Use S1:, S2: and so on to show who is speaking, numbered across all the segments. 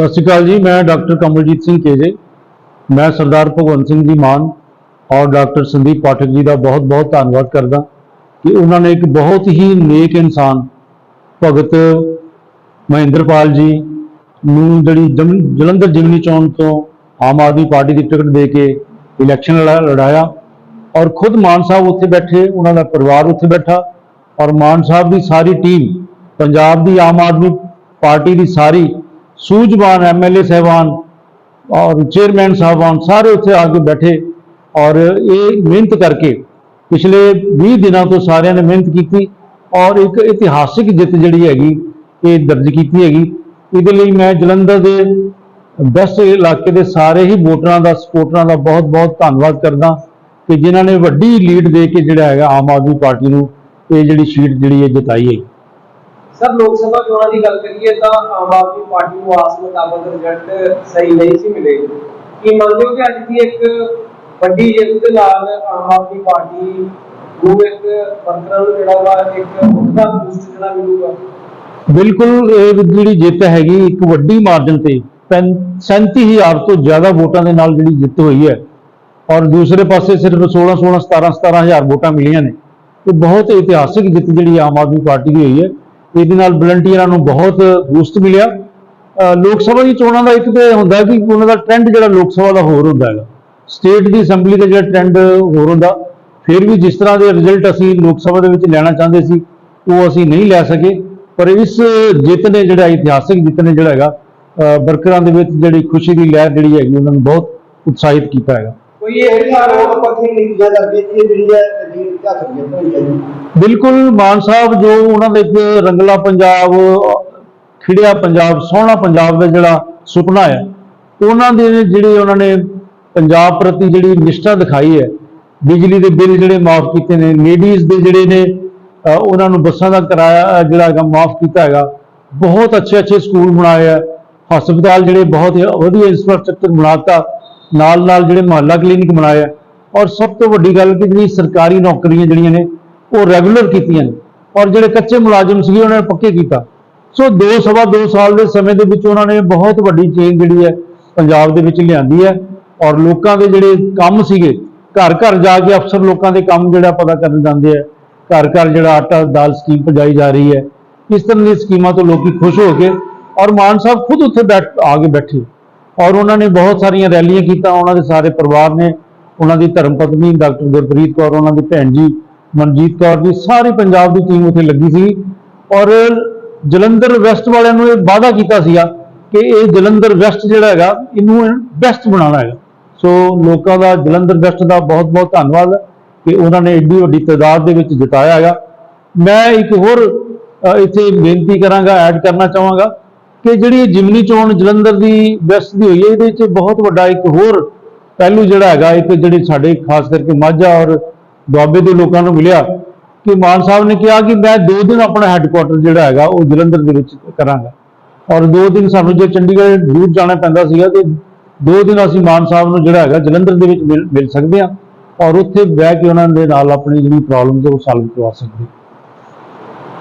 S1: ਸਤਿ ਸ਼੍ਰੀ ਅਕਾਲ ਜੀ, ਮੈਂ ਡਾਕਟਰ ਕਮਲਜੀਤ ਸਿੰਘ ਕੇਜੇ, ਮੈਂ ਸਰਦਾਰ ਭਗਵੰਤ ਸਿੰਘ ਜੀ ਮਾਨ ਔਰ ਡਾਕਟਰ ਸੰਦੀਪ ਪਾਠਕ ਜੀ ਦਾ ਬਹੁਤ-ਬਹੁਤ ਧੰਨਵਾਦ ਕਰਦਾ ਕਿ ਉਹਨਾਂ ਨੇ ਇੱਕ ਬਹੁਤ ਹੀ ਨੇਕ ਇਨਸਾਨ, ਭਗਤ ਮਹਿੰਦਰਪਾਲ ਜੀ ਨੂੰ ਜਿਹੜੀ ਜਮ- ਜਲੰਧਰ ਜਿਮਨੀ ਚੋਣ ਤੋਂ ਆਮ ਆਦਮੀ ਪਾਰਟੀ ਦੀ ਟਿਕਟ ਦੇ ਕੇ ਇਲੈਕਸ਼ਨ ਲੜਾ- ਲੜਾਇਆ ਔਰ ਖੁਦ ਮਾਨ ਸਾਹਿਬ ਉੱਥੇ ਬੈਠੇ, ਉਹਨਾਂ ਦਾ ਪਰਿਵਾਰ ਉੱਥੇ ਬੈਠਾ ਔਰ ਮਾਨ ਸਾਹਿਬ ਦੀ ਸਾਰੀ ਟੀਮ ਪੰਜਾਬ ਦੀ ਆਮ ਆਦਮੀ ਪਾਰਟੀ ਦੀ ਸਾਰੀ ਸੂਝਵਾਨ ਐਮਐਲਏ ਸਹਿਬਾਨ ਔਰ ਚੇਅਰਮੈਨ ਸਾਹਿਬਾਨ ਸਾਰੇ ਉੱਥੇ ਆ ਕੇ ਬੈਠੇ ਔਰ ਇਹ ਮਿਹਨਤ ਕਰਕੇ ਪਿਛਲੇ 20 ਦਿਨਾਂ ਤੋਂ ਸਾਰਿਆਂ ਨੇ ਮਿਹਨਤ ਕੀਤੀ ਔਰ ਇੱਕ ਇਤਿਹਾਸਿਕ ਜਿੱਤ ਜਿਹੜੀ ਹੈਗੀ ਇਹ ਦਰਜ ਕੀਤੀ ਹੈਗੀ। ਇਹਦੇ ਲਈ ਮੈਂ ਜਲੰਧਰ ਦੇ ਬੈਸਟ ਇਲਾਕੇ ਦੇ ਸਾਰੇ ਹੀ ਵੋਟਰਾਂ ਦਾ ਸਪੋਰਟਰਾਂ ਦਾ ਬਹੁਤ-ਬਹੁਤ ਧੰਨਵਾਦ ਕਰਦਾ ਕਿ ਜਿਨ੍ਹਾਂ ਨੇ ਵੱਡੀ ਲੀਡ ਦੇ ਕੇ ਜਿਹੜਾ ਹੈਗਾ ਆਮ ਆਦਮੀ ਪਾਰਟੀ ਨੂੰ ਇਹ ਜਿਹੜੀ ਸੀਟ ਜਿਹੜੀ ਹੈ ਜਿਤਾਈ ਹੈ।
S2: ਸਰ, ਲੋਕ ਸਭਾ ਚੋਣਾਂ ਦੀ ਗੱਲ ਕਰੀਏ ਤਾਂ ਆਮ ਆਦਮੀ ਪਾਰਟੀ ਨੂੰ ਆਸ ਮੁਤਾਬਕ ਰਿਜ਼ਲਟ ਸਹੀ ਨਹੀਂ ਸੀ ਮਿਲੇ ਕੀ ਮੰਨਦੇ ਹੋ ਕਿ ਅੱਜ ਦੀ ਇੱਕ ਵੱਡੀ ਜਿੱਤ ਦੇ ਨਾਲ ਆਮ ਆਦਮੀ ਪਾਰਟੀ ਨੂੰ ਇੱਕ ਵਰਕਰਾਂ ਨੂੰ ਜਿਹੜਾ ਵਾ ਇੱਕ ਉੱਚਾ ਬੂਸਟ ਜਿਹੜਾ ਮਿਲੂਗਾ?
S1: ਬਿਲਕੁਲ, ਇਹ ਜਿਹੜੀ ਜਿੱਤ ਹੈਗੀ, ਇੱਕ ਵੱਡੀ ਮਾਰਜਨ ਤੇ 37000 ਤੋਂ ਜ਼ਿਆਦਾ ਵੋਟਾਂ ਦੇ ਨਾਲ ਜਿਹੜੀ ਜਿੱਤ ਹੋਈ ਹੈ। ਔਰ ਦੂਸਰੇ ਪਾਸੇ ਸਿਰਫ 16 16 17 17000 ਵੋਟਾਂ ਮਿਲੀਆਂ ਨੇ। ਇਹ ਬਹੁਤ ਇਤਿਹਾਸਿਕ ਜਿੱਤ ਜਿਹੜੀ ਆਮ ਆਦਮੀ ਪਾਰਟੀ ਦੀ ਹੋਈ ਹੈ। ਇਹਦੇ ਨਾਲ ਵਲੰਟੀਅਰਾਂ ਨੂੰ ਬਹੁਤ ਬੂਸਟ ਮਿਲਿਆ। ਲੋਕ ਸਭਾ ਦੀ ਚੋਣਾਂ ਦਾ ਇੱਕ ਤੇ ਹੁੰਦਾ ਹੈ ਕਿ ਉਹਨਾਂ ਦਾ ਟ੍ਰੈਂਡ ਜਿਹੜਾ ਲੋਕ ਸਭਾ ਦਾ ਹੋਰ ਹੁੰਦਾ ਹੈਗਾ। ਸਟੇਟ ਦੀ ਅਸੈਂਬਲੀ ਦਾ ਜਿਹੜਾ ਟ੍ਰੈਂਡ ਹੋਰ ਹੁੰਦਾ। ਫਿਰ ਵੀ ਜਿਸ ਤਰ੍ਹਾਂ ਦੇ ਰਿਜ਼ਲਟ ਅਸੀਂ ਲੋਕ ਸਭਾ ਦੇ ਵਿੱਚ ਲੈਣਾ ਚਾਹੁੰਦੇ ਸੀ, ਉਹ ਅਸੀਂ ਨਹੀਂ ਲੈ ਸਕੇ। ਪਰ ਇਸ ਜਿੱਤ ਨੇ ਜਿਹੜਾ ਇਤਿਹਾਸਿਕ ਜਿੱਤ ਨੇ ਜਿਹੜਾ ਹੈਗਾ ਵਰਕਰਾਂ ਦੇ ਵਿੱਚ ਜਿਹੜੀ ਖੁਸ਼ੀ ਦੀ ਲਹਿਰ ਜਿਹੜੀ ਹੈਗੀ, ਉਹਨਾਂ ਨੂੰ ਬਹੁਤ ਉਤਸ਼ਾਹਿਤ ਕੀਤਾ ਹੈਗਾ।
S2: ਕੋਈ ਇਹ
S3: ਇਹ ਆਰੋਪ ਪੱਖੀ ਨੀਤੀਆਂ ਕਰਕੇ ਇਹ ਜਿਹੜੀ ਹੈ ਲੀਡ ਝੱਕ ਗਈ ਹੋਈ ਹੈ
S1: ਬਿਲਕੁਲ ਮਾਨ ਸਾਹਿਬ, ਜੋ ਉਹਨਾਂ ਦੇ ਇੱਕ ਰੰਗਲਾ ਪੰਜਾਬ, ਖਿੜਿਆ ਪੰਜਾਬ, ਸੋਹਣਾ ਪੰਜਾਬ ਦਾ ਜਿਹੜਾ ਸੁਪਨਾ ਹੈ, ਉਹਨਾਂ ਦੇ ਜਿਹੜੇ ਉਹਨਾਂ ਨੇ ਪੰਜਾਬ ਪ੍ਰਤੀ ਜਿਹੜੀ ਨਿਸ਼ਠਾ ਦਿਖਾਈ ਹੈ, ਬਿਜਲੀ ਦੇ ਬਿੱਲ ਜਿਹੜੇ ਮਾਫ ਕੀਤੇ ਨੇ, ਲੇਡੀਜ਼ ਦੇ ਜਿਹੜੇ ਨੇ ਉਹਨਾਂ ਨੂੰ ਬੱਸਾਂ ਦਾ ਕਿਰਾਇਆ ਜਿਹੜਾ ਹੈਗਾ ਮਾਫ ਕੀਤਾ ਹੈਗਾ, ਬਹੁਤ ਅੱਛੇ ਅੱਛੇ ਸਕੂਲ ਬਣਾਏ ਆ ਹਸਪਤਾਲ ਜਿਹੜੇ ਬਹੁਤ ਹੀ ਵਧੀਆ ਇਨਫਰਾਸਟ੍ਰਕਚਰ ਬਣਾਤਾ ਨਾਲ ਨਾਲ ਜਿਹੜੇ ਮੁਹੱਲਾ ਕਲੀਨਿਕ ਬਣਾਏ ਆ ਔਰ ਸਭ ਤੋਂ ਵੱਡੀ ਗੱਲ ਕਿ ਜਿਹੜੀ ਸਰਕਾਰੀ ਨੌਕਰੀਆਂ ਜਿਹੜੀਆਂ ਨੇ, ਉਹ ਰੈਗੂਲਰ ਕੀਤੀਆਂ ਨੇ। ਔਰ ਜਿਹੜੇ ਕੱਚੇ ਮੁਲਾਜ਼ਮ ਸੀਗੇ, ਉਹਨਾਂ ਨੇ ਪੱਕੇ ਕੀਤਾ। ਸੋ ਦੋ, ਸਵਾ ਦੋ ਸਾਲ ਦੇ ਸਮੇਂ ਦੇ ਵਿੱਚ ਉਹਨਾਂ ਨੇ ਬਹੁਤ ਵੱਡੀ ਚੇਂਜ ਜਿਹੜੀ ਹੈ, ਪੰਜਾਬ ਦੇ ਵਿੱਚ ਲਿਆਂਦੀ ਹੈ। ਔਰ ਲੋਕਾਂ ਦੇ ਜਿਹੜੇ ਕੰਮ ਸੀਗੇ ਘਰ ਘਰ ਜਾ ਕੇ ਅਫਸਰ ਲੋਕਾਂ ਦੇ ਕੰਮ ਜਿਹੜਾ ਪਤਾ ਕਰਨ ਜਾਂਦੇ ਆ। ਘਰ ਘਰ ਜਿਹੜਾ ਆਟਾ ਦਾਲ ਸਕੀਮ ਪਜਾਈ ਜਾ ਰਹੀ ਹੈ। ਇਸ ਤਰ੍ਹਾਂ ਦੀ ਸਕੀਮਾਂ ਤੋਂ ਲੋਕੀ ਖੁਸ਼ ਹੋ ਕੇ, ਔਰ ਮਾਨ ਸਾਹਿਬ ਖੁਦ ਉੱਥੇ ਬੈਠ, ਆ ਕੇ ਬੈਠੇ। ਔਰ ਉਹਨਾਂ ਨੇ ਬਹੁਤ ਸਾਰੀਆਂ ਰੈਲੀਆਂ ਕੀਤਾ ਉਹਨਾਂ ਦੇ ਸਾਰੇ ਪਰਿਵਾਰ ਨੇ, ਉਹਨਾਂ ਦੀ ਧਰਮ ਪਤਨੀ ਡਾਕਟਰ ਗੁਰਪ੍ਰੀਤ ਕੌਰ, ਉਹਨਾਂ ਦੀ ਭੈਣ ਜੀ ਮਨਜੀਤ ਕੌਰ ਦੀ, ਸਾਰੀ ਪੰਜਾਬ ਦੀ ਟੀਮ ਉੱਥੇ ਲੱਗੀ ਸੀ ਔਰ ਜਲੰਧਰ ਵੈਸਟ ਵਾਲਿਆਂ ਨੂੰ ਇਹ ਵਾਅਦਾ ਕੀਤਾ ਸੀਗਾ ਕਿ ਇਹ ਜਲੰਧਰ ਵੈਸਟ ਜਿਹੜਾ ਹੈਗਾ, ਇਹਨੂੰ ਬੈਸਟ ਬਣਾਉਣਾ ਹੈਗਾ। ਸੋ ਲੋਕਾਂ ਦਾ, ਜਲੰਧਰ ਵੈਸਟ ਦਾ ਬਹੁਤ ਬਹੁਤ ਧੰਨਵਾਦ ਕਿ ਉਹਨਾਂ ਨੇ ਏਡੀ ਵੱਡੀ ਤਾਦਾਦ ਦੇ ਵਿੱਚ ਜਿਤਾਇਆ ਹੈਗਾ। ਮੈਂ ਇੱਕ ਹੋਰ ਇੱਥੇ ਬੇਨਤੀ ਕਰਾਂਗਾ ਐਡ ਕਰਨਾ ਚਾਹਾਂਗਾ ਕਿ ਜਿਹੜੀ ਇਹ ਜਿਮਨੀ ਚੋਣ ਜਲੰਧਰ ਦੀ ਵੈਸਟ ਦੀ ਹੋਈ ਹੈ, ਇਹਦੇ ਵਿੱਚ ਬਹੁਤ ਵੱਡਾ ਇੱਕ ਹੋਰ ਪਹਿਲੂ ਜਿਹੜਾ ਹੈਗਾ, ਇੱਕ ਜਿਹੜੇ ਸਾਡੇ ਖਾਸ ਕਰਕੇ ਮਾਝਾ ਔਰ ਦੁਆਬੇ ਦੇ ਲੋਕਾਂ ਨੂੰ ਮਿਲਿਆ ਕਿ ਮਾਨ ਸਾਹਿਬ ਨੇ ਕਿਹਾ ਕਿ ਮੈਂ ਦੋ ਦਿਨ ਆਪਣਾ ਹੈੱਡਕੁਆਟਰ ਜਿਹੜਾ ਹੈਗਾ, ਉਹ ਜਲੰਧਰ ਦੇ ਵਿੱਚ ਕਰਾਂਗਾ। ਔਰ ਦੋ ਦਿਨ ਸਾਨੂੰ ਜੇ ਚੰਡੀਗੜ੍ਹ ਦੂਰ ਜਾਣਾ ਪੈਂਦਾ ਸੀਗਾ, ਤੇ ਦੋ ਦਿਨ ਅਸੀਂ ਮਾਨ ਸਾਹਿਬ ਨੂੰ ਜਿਹੜਾ ਹੈਗਾ, ਜਲੰਧਰ ਦੇ ਵਿੱਚ ਮਿਲ ਮਿਲ ਸਕਦੇ ਹਾਂ ਔਰ ਉੱਥੇ ਬਹਿ ਕੇ ਉਹਨਾਂ ਦੇ ਨਾਲ ਆਪਣੀ ਜਿਹੜੀ ਪ੍ਰੋਬਲਮ ਉਹ ਸੋਲਵ ਕਰਵਾ ਸਕਦੇ ਹਾਂ।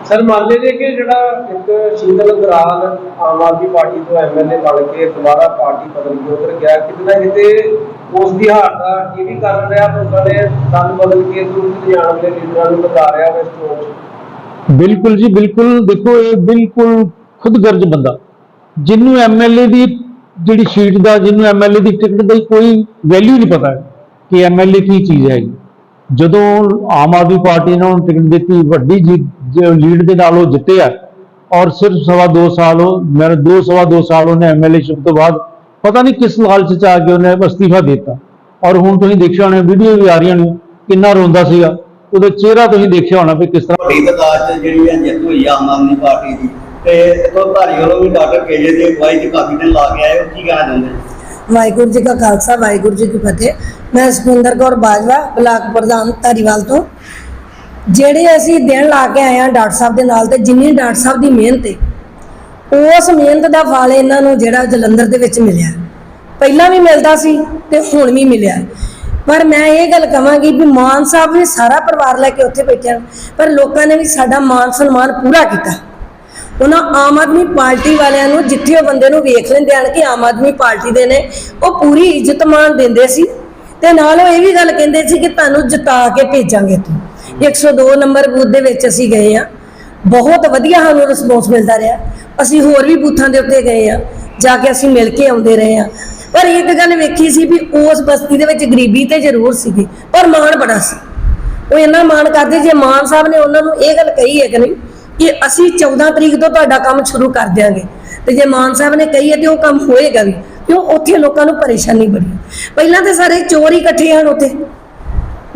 S2: ਸਰ ਮੰਨਦੇ ਜੇ ਕਿ ਜਿਹੜਾ ਇੱਕ ਸ਼ੀਤਲ ਗਰਾਲ ਆਮ ਆਦਮੀ ਪਾਰਟੀ ਤੋਂ ਐਮਐਲਏ ਬਣ ਕੇ ਦੁਬਾਰਾ ਪਾਰਟੀ ਬਦਲ ਕੇ ਉਧਰ ਗਿਆ ਕਿਤੇ ਕਿਤੇ ਉਸ ਦੀ ਹਾਰ ਦਾ ਇਹ ਵੀ ਕਾਰਨ ਰਿਹਾ ਕਿ ਨੇ ਦਲ ਬਦਲ ਕੇ ਦੂਰ ਜਾਣ ਵਾਲੇ ਲੀਡਰਾਂ ਨੂੰ ਬਤਾ ਰਿਹਾ ਵਾ ਚੋਣ
S1: ਬਿਲਕੁਲ ਜੀ, ਬਿਲਕੁਲ। ਦੇਖੋ, ਇਹ ਬਿਲਕੁਲ ਖੁਦਗਰਜ ਬੰਦਾ। ਜਿਹਨੂੰ ਐਮਐਲਏ ਦੀ ਜਿਹੜੀ ਸ਼ੀਟ ਦਾ, ਜਿਹਨੂੰ ਐਮਐਲਏ ਦੀ ਟਿਕਟ ਦਾ ਕੋਈ ਵੈਲਿਊ ਨਹੀਂ ਪਤਾ ਕਿ ਐਮਐਲਏ ਕੀ ਚੀਜ਼ ਹੈ। ਜਦੋਂ ਆਮ ਆਦਮੀ ਪਾਰਟੀ ਨੇ ਉਹਨੂੰ ਟਿਕਟ ਦਿੱਤੀ, ਵੱਡੀ ਲੀਡ ਦੇ ਨਾਲ ਉਹ ਜਿੱਤੇ ਆ, ਔਰ ਸਿਰਫ ਸਵਾ ਦੋ ਸਾਲ ਉਹ ਮੇਰੇ ਦੋ ਸਵਾ ਦੋ ਸਾਲ ਉਹਨੇ ਐਮਐਲਏ ਸ਼ਿਪ ਤੋਂ ਬਾਅਦ ਪਤਾ ਨਹੀਂ ਕਿਸ ਲਾਲਚ ਚ ਆ ਕੇ ਉਹਨੇ ਅਸਤੀਫਾ ਦਿੱਤਾ। ਔਰ ਹੁਣ ਤੁਸੀਂ ਦੇਖਿਆ ਹੋਣਾ ਵੀਡੀਓ ਵੀ ਆ ਰਹੀਆਂ ਨੇ, ਕਿੰਨਾ ਰੋਂਦਾ ਸੀਗਾ। ਉਹਦਾ ਚਿਹਰਾ ਤੁਸੀਂ ਦੇਖਿਆ ਹੋਣਾ ਵੀ ਕਿਸ ਤਰ੍ਹਾਂ
S3: ਵੱਡੀ ਜਿਹੜੀ ਹੈ ਜਿੱਤ ਹੋਈ ਆਮ ਆਦਮੀ ਪਾਰਟੀ ਦੀ, ਤੇ ਇਥੋਂ ਧਾਰੀ ਵੱਲੋਂ ਵੀ ਡਾਕਟਰ ਕੇਜੇ ਦੀ ਅਗਵਾਈ 'ਚ ਕਾਫੀ ਦਿਨ ਲਾ ਕੇ ਆਏ, ਉਹ ਕੀ ਕਹਿਣਾ ਚਾਹੁੰਦੇ
S4: ਵਾਹਿਗੁਰੂ ਜੀ ਕਾ ਖਾਲਸਾ, ਵਾਹਿਗੁਰੂ ਜੀ ਕੀ ਫਤਿਹ। ਮੈਂ ਸੁਖਿੰਦਰ ਕੌਰ ਬਾਜਵਾ, ਬਲਾਕ ਪ੍ਰਧਾਨ ਧਾਰੀਵਾਲ ਤੋਂ। ਜਿਹੜੇ ਅਸੀਂ ਦਿਨ ਲਾ ਕੇ ਆਏ ਆ ਡਾਕਟਰ ਸਾਹਿਬ ਦੇ ਨਾਲ ਤੇ ਜਿੰਨੀ ਡਾਕਟਰ ਸਾਹਿਬ ਦੀ ਮਿਹਨਤ ਹੈ ਉਸ ਮਿਹਨਤ ਦਾ ਫਲ ਇਹਨਾਂ ਨੂੰ ਜਿਹੜਾ ਜਲੰਧਰ ਦੇ ਵਿੱਚ ਮਿਲਿਆ। ਪਹਿਲਾਂ ਵੀ ਮਿਲਦਾ ਸੀ ਤੇ ਹੁਣ ਵੀ ਮਿਲਿਆ। ਪਰ ਮੈਂ ਇਹ ਗੱਲ ਕਹਾਂਗੀ ਵੀ ਮਾਨ ਸਾਹਿਬ ਵੀ ਸਾਰਾ ਪਰਿਵਾਰ ਲੈ ਕੇ ਉੱਥੇ ਬੈਠੇ ਹਨ ਪਰ ਲੋਕਾਂ ਨੇ ਵੀ ਸਾਡਾ ਮਾਨ ਸਨਮਾਨ ਪੂਰਾ ਕੀਤਾ। ਉਹਨਾਂ ਆਮ ਆਦਮੀ ਪਾਰਟੀ ਵਾਲਿਆਂ ਨੂੰ ਜਿੱਥੇ ਉਹ ਬੰਦੇ ਨੂੰ ਵੇਖ ਲੈਂਦੇ ਹਨ ਕਿ ਆਮ ਆਦਮੀ ਪਾਰਟੀ ਦੇ ਨੇ, ਉਹ ਪੂਰੀ ਇੱਜ਼ਤ ਮਾਣ ਦਿੰਦੇ ਸੀ। ਤੇ ਨਾਲ ਉਹ ਇਹ ਵੀ ਗੱਲ ਕਹਿੰਦੇ ਸੀ ਕਿ ਤੁਹਾਨੂੰ ਜਿਤਾ ਕੇ ਭੇਜਾਂਗੇ ਤੂੰ। 102 ਨੰਬਰ ਬੂਥ ਦੇ ਵਿੱਚ ਅਸੀਂ ਗਏ ਆ ਬਹੁਤ ਵਧੀਆ ਸਾਨੂੰ ਰਿਸਪੌਂਸ ਮਿਲਦਾ ਰਿਹਾ। ਅਸੀਂ ਹੋਰ ਵੀ ਬੂਥਾਂ ਦੇ ਉੱਤੇ ਗਏ ਆ ਜਾ ਕੇ ਅਸੀਂ ਮਿਲ ਕੇ ਆਉਂਦੇ ਰਹੇ ਆ ਪਰ ਇੱਕ ਗੱਲ ਵੇਖੀ ਸੀ ਵੀ ਉਸ ਬਸਤੀ ਦੇ ਵਿੱਚ ਗਰੀਬੀ ਤੇ ਜ਼ਰੂਰ ਸੀਗੀ, ਪਰ ਮਾਣ ਬੜਾ ਸੀ। ਉਹ ਇੰਨਾ ਮਾਣ ਕਰਦੇ, ਜੇ ਮਾਨ ਸਾਹਿਬ ਨੇ ਉਹਨਾਂ ਨੂੰ ਇਹ ਗੱਲ ਕਹੀ ਹੈ ਕਿ ਨਹੀਂ ਕਿ ਅਸੀਂ 14 ਤਰੀਕ ਤੋਂ ਤੁਹਾਡਾ ਕੰਮ ਸ਼ੁਰੂ ਕਰ ਦਿਆਂਗੇ। ਤੇ ਜੇ ਮਾਨ ਸਾਹਿਬ ਨੇ ਕਹੀ ਹੈ ਤੇ ਉਹ ਕੰਮ ਹੋਏਗਾ ਵੀ ਕਿਉਂ ਉੱਥੇ ਲੋਕਾਂ ਨੂੰ ਪਰੇਸ਼ਾਨੀ ਬੜੀ। ਪਹਿਲਾਂ ਤੇ ਸਾਰੇ ਚੋਰ ਹੀ ਇਕੱਠੇ ਹਨ ਉੱਥੇ।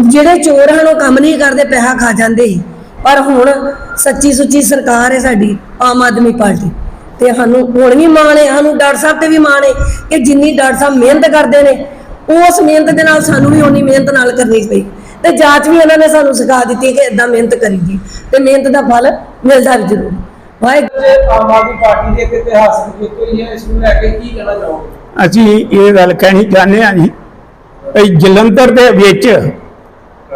S4: ਜਿਹੜੇ ਚੋਰ ਹਨ, ਉਹ ਕੰਮ ਨਹੀਂ ਕਰਦੇ, ਪੈਸਾ ਖਾ ਜਾਂਦੇ ਸੀ। ਪਰ ਹੁਣ ਸੱਚੀ ਸੁੱਚੀ ਸਰਕਾਰ ਹੈ ਸਾਡੀ, ਆਮ ਆਦਮੀ ਪਾਰਟੀ। ਤੇ ਸਾਨੂੰ ਹੁਣ ਵੀ ਮਾਣ ਹੈ, ਸਾਨੂੰ ਡਾਕਟਰ ਸਾਹਿਬ ਤੇ ਵੀ ਮਾਣ ਹੈ ਕਿ ਜਿੰਨੀ ਡਾਕਟਰ ਸਾਹਿਬ ਮਿਹਨਤ ਕਰਦੇ ਨੇ, ਉਸ ਮਿਹਨਤ ਦੇ ਨਾਲ ਸਾਨੂੰ ਵੀ ਉਨੀ ਮਿਹਨਤ ਨਾਲ ਕਰਨੀ ਪਈ। ਤੇ ਜਾਂਚ ਵੀ ਉਹਨਾਂ ਨੇ ਸਾਨੂੰ ਸਿਖਾ ਦਿੱਤੀ ਕਿ ਇਦਾਂ ਮਿਹਨਤ ਕਰੀ ਜੀ ਤੇ ਮਿਹਨਤ ਦਾ ਫਲ ਮਿਲਦਾ ਵੀ ਜ਼ਰੂਰ। ਵਾਹਿਗੁਰੂ।
S2: ਜੇ ਆਮ ਆਦਮੀ ਪਾਰਟੀ ਦੀ ਇੱਕ ਇਤਿਹਾਸਕ ਜਿੱਤ ਹੋਈ ਹੈ ਇਸ ਨੂੰ ਲੈ ਕੇ ਕੀ ਕਹਿਣਾ ਚਾਹੋਗੇ?
S5: ਅਸੀਂ ਇਹ ਗੱਲ ਕਹਿਣੀ ਚਾਹੁੰਦੇ ਹਾਂ ਜੀ ਵੀ ਜਲੰਧਰ ਦੇ ਵਿੱਚ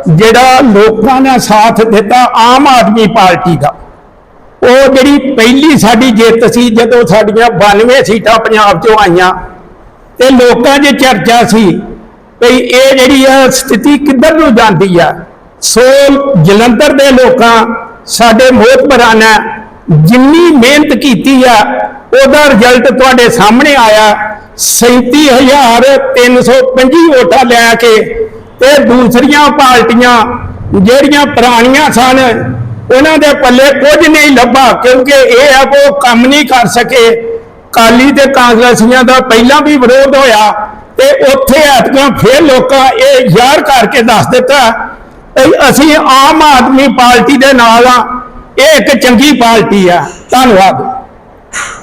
S5: ਜਿਹੜਾ ਲੋਕਾਂ ਨੇ ਸਾਥ ਦਿੱਤਾ ਆਮ ਆਦਮੀ ਪਾਰਟੀ ਦਾ ਉਹ ਜਿਹੜੀ ਪਹਿਲੀ ਸਾਡੀ ਜਿੱਤ ਸੀ ਜਦੋਂ ਸਾਡੀਆਂ 92 ਸੀਟਾਂ ਪੰਜਾਬ 'ਚੋਂ ਆਈਆਂ ਤੇ ਲੋਕਾਂ 'ਚ ਚਰਚਾ ਸੀ ਵੀ ਇਹ ਜਿਹੜੀ ਆ ਸਥਿਤੀ ਕਿੱਧਰ ਨੂੰ ਜਾਂਦੀ ਆ? ਸੋ ਜਲੰਧਰ ਦੇ ਲੋਕਾਂ, ਸਾਡੇ ਮੋਹਤਬਰਾਂ ਨੇ ਜਿੰਨੀ ਮਿਹਨਤ ਕੀਤੀ ਆ, ਉਹਦਾ ਰਿਜ਼ਲਟ ਤੁਹਾਡੇ ਸਾਹਮਣੇ ਆਇਆ। 37325 ਵੋਟਾਂ ਲੈ ਕੇ ਤੇ ਦੂਸਰੀਆਂ ਪਾਰਟੀਆਂ, ਜਿਹੜੀਆਂ ਪੁਰਾਣੀਆਂ ਸਨ, ਉਹਨਾਂ ਦੇ ਪੱਲੇ ਕੁਝ ਨਹੀਂ ਲੱਭਾ, ਕਿਉਂਕਿ ਇਹ ਆ ਉਹ ਕੰਮ ਨਹੀਂ ਕਰ ਸਕੇ। ਕਾਲੀ ਤੇ ਕਾਂਗਰਸੀਆਂ ਦਾ ਪਹਿਲਾਂ ਵੀ ਵਿਰੋਧ ਹੋਇਆ। ਤੇ ਉੱਥੇ ਐਤਕਾਂ ਫਿਰ ਲੋਕਾਂ ਇਹ ਯਾਰ ਕਰਕੇ ਦੱਸ ਦਿੱਤਾ ਅਸੀਂ ਆਮ ਆਦਮੀ ਪਾਰਟੀ ਦੇ ਨਾਲ ਆ, ਇਹ ਇੱਕ ਚੰਗੀ ਪਾਰਟੀ ਆ। ਧੰਨਵਾਦ।